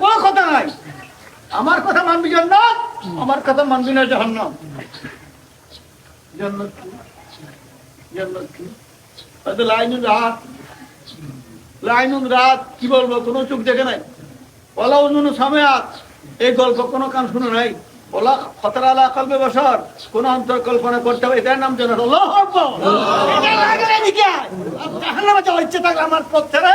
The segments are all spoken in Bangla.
কোনো কথা নাই। আমার কথা মানবি জান্নাত আমার কথা মানবি না জাহান্নাম। জান্নাত কি? জান্নাত কি? হয়তো লাইনুন রাত। লাইনুন রাত কি বলব কোনো চোখ দেখে নাই। ওলা অন্য সামেয়াত। এই গল্প কোনো কান শুনে নাই। ওলা খতরা আলা কলবে বসর। কোন অন্তর কল্পনা করতে হবে। এটার নাম জানাত আল্লাহু আকবার। এটা লাগলে দিকে যাওয়ার ইচ্ছে থাকলে আমার পথ ছেড়ে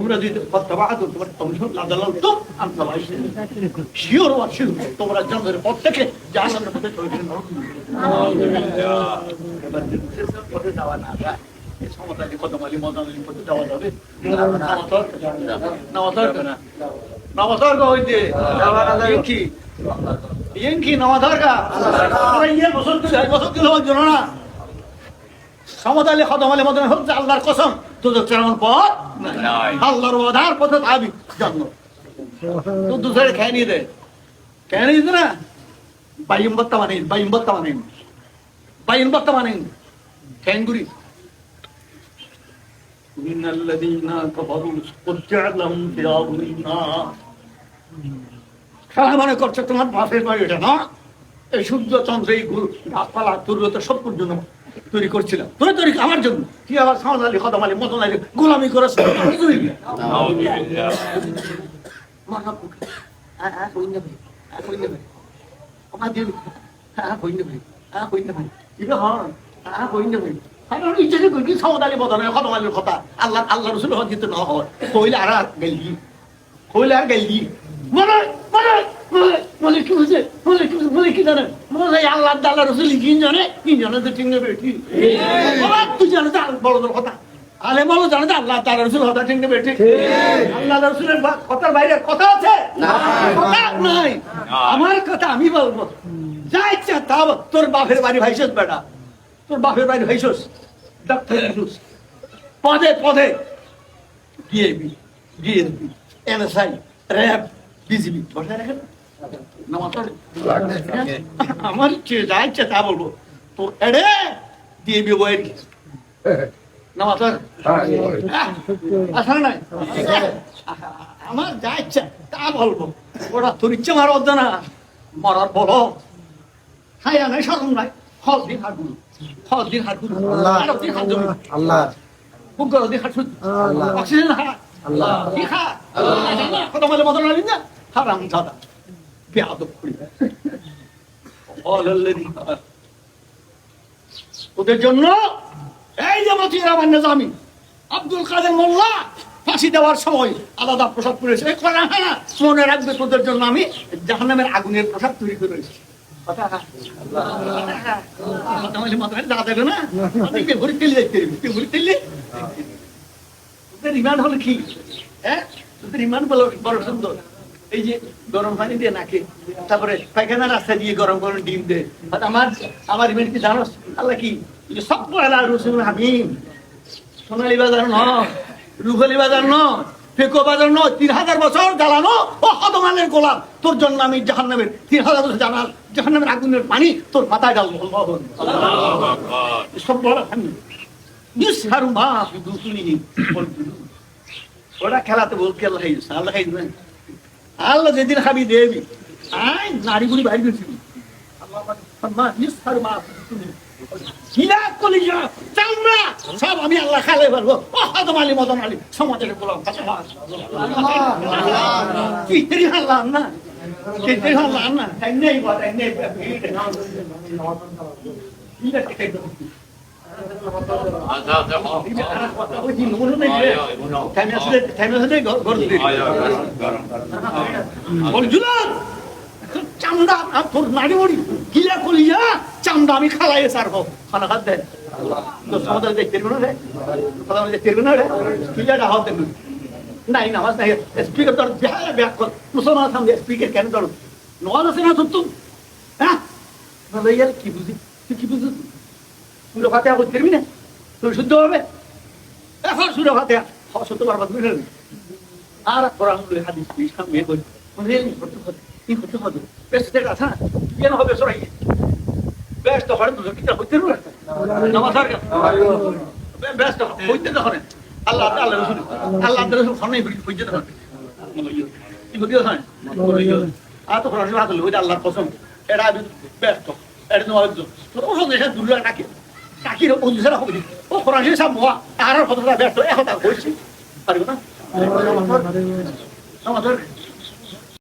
তোমরা যদি শিওর শিওর তোমরা জানদের পথ থেকে জাহান্নামের পথে যাওয়া না সমতালি কদম আলী মদন আলী পথে যাওয়া যাবে। নওয়াতর্ক না নওয়াতর্ক হইতে কি কি নওয়াতর্ক আমরা বছর বছর তুলে জন্য না। সমতালি কদম আলী মদন হচ্ছে আল্লাহর কসম। তোদের তেমন পথ নাই। আল্লাহর ওয়াদার পথে যাবি জন্ম তো দুসরে খেয়ে নিয়ে দে খেয়ে নিয়ে দে না বাইম বত্তা মানে বাইম বত্তা মানে বাইম বত্তা মানে ঠ্যাঙ্গুরি من الذين كفروا قطع لهم ثياب من نار খেলা মনে করছে তোমার বাপের বাড়ি এটা না এই সূর্য চন্দ্র এই গু- গাছপালা তুর্যতা সব জন্য তৈরি করছিলাম। তুই তৈরি আমার জন্য। কি আবার সামনে আলী খদম আলী, মতন আলী, গোলামি করেছে পুকে কই নেবে কই নেবে আমার দিন কই নেবে কই নেবে এটা হন কই নেবে কারণ ইচ্ছে কই কি সামদ আলী মতন আলী খদম আলীর কথা। আল্লাহ আল্লাহ রসুল হন কিন্তু না হয়। কইলে আর গেলি। কইলে আর গেলি। মনে মনে কি হয়েছে কি কি জানে? আল্লাহ আল্লাহ রসুল কি জানে কি জানে তো ঠিক নেবে ঠিক। তুই জানে তো বড় বড় কথা? আলে বলো জানে তো আল্লাহ তার রসুল কথা ঠিক নেবে ঠিক? আল্লাহ রসুলের কথার বাইরে কথা আছে? কথা নাই। আমার কথা আমি বলব। যা ইচ্ছা তা তোর বাপের বাড়ি ভাইসস বেটা। তোর বাপের বাড়ি ভাইসস। ডাক্তার। পদে পদে। DAB DNP NSI RAB BGB. বসায় রাখেন। আমার যা ইচ্ছে তা বলব। তো এড়ে না মাথা আসলে নাই আমার যা ইচ্ছা তা বলব। ওরা তোর ইচ্ছে মারার না। মরার বলো। হাইয়া নাই সরম নাই হল দিন হাটগুলো হল দিন হাটগুলো আল্লাহ। বুকগুলো দিন হাট অক্সিজেন হাট আল্লাহ। কি খা কত মালে মতন না? হারাম দাদা ওদের জন্য এই যে মতির আমার নিজামি, আব্দুল কাদের মোল্লা, ফাঁসি দেওয়ার সময় আলাদা প্রসাদ করেছে এই কথা হ্যাঁ মনে রাখবে তোদের জন্য আমি জাহান্নামের আগুনের প্রসাদ তৈরি করেছি কথা। কথা বলে মাথায় না? ঘুরে তেলে দেখতে ঘুরে তেলে তোদের রিমান্ড হলো কি? হ্যাঁ? রিমান্ড বলো, বড় সুন্দর। এই যে গরম পানি দিয়ে নাকে, তারপরে পায়খানা রাস্তা দিয়ে গরম গরম ডিম দে আমার আমার রিমান্ড কি জানো? আল্লাহ কি? সব আল্লাহ রসুল হামিম। সোনালী বাজার নয় রুফালি বাজার ন, ফেকো বাজার নয় তিন হাজার বছর জ্বালানো ও হতমানের গোলাম। তোর জন্য আমি জাহান নামের তিন হাজার বছর জানাল জাহান নামের আগুনের পানি তোর মাথায় ডালবো সব বড় আমি ওরা খেলাতে বলতে আল্লাহ আল্লাহ আল্লাহ যেদিন খাবি দেবি। আই নারী বুড়ি বাইরে চামড়া সব আমি আল্লাহ খালে পারব আলী মদন আলী সমাজের তুই তেরি না? টাইম আসলে টাইম আসলে ঘর দিবি অর্জুন তোর চামড়া আর তোর নাড়ি মড়ি কিলা করি চামড়া আমি খালাই সার হোক খানা খাত দেন তোর সমাধান দেখতে পারব না রে কথা দেখতে পারব না রে কিলাটা হাত দেন নাই নামাজ নাই স্পিকার তোর ব্যাগ ব্যাগ কর মুসলমান সামনে স্পিকার কেন তোর নওয়াজ আছে না তোর তো হ্যাঁ কি বুঝি তুই কি না? তোর শুদ্ধ হবে? এখন সুরে সত্য বুঝলেন আর কোরআন হাদিস তুই সামনে করি হইতে আল্লাহ আল্লাহ আল্লাহ হয়? আর হাত কসম। এটা ব্যস্ত এটা তোমার দুর্গা কাকে কাকির অনুসারে হবে ও খরচ সব মোয়া আর কতটা ব্যস্ত। এখন তা করছি পারবে না? নমস্কার